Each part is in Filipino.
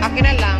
Akin na lang.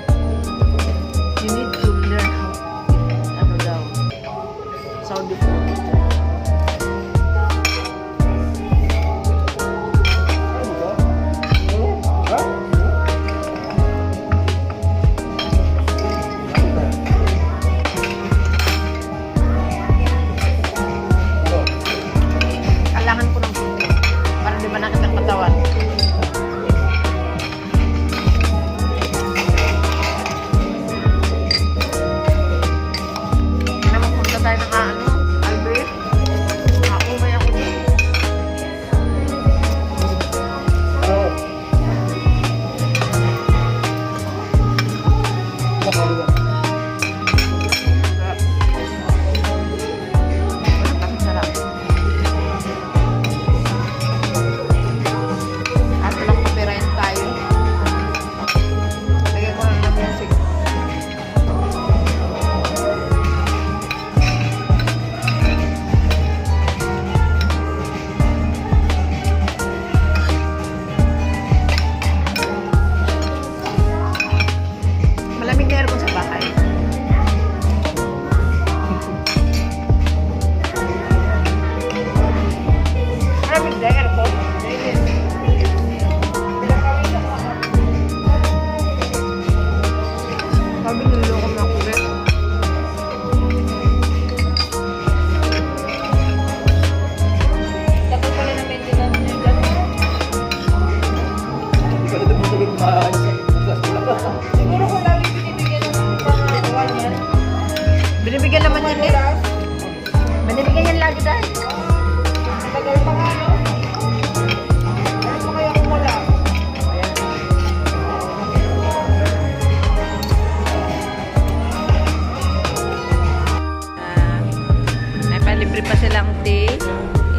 lang tea.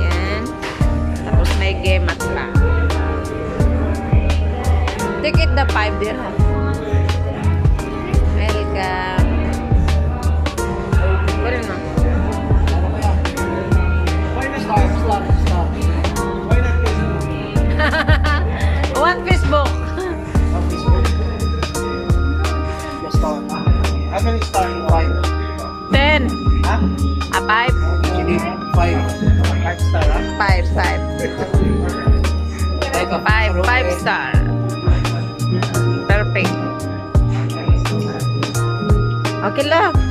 Yan. Tapos may gemat pa. Ticket the 5 dirham. Five, five star. Perfect. Okay lang.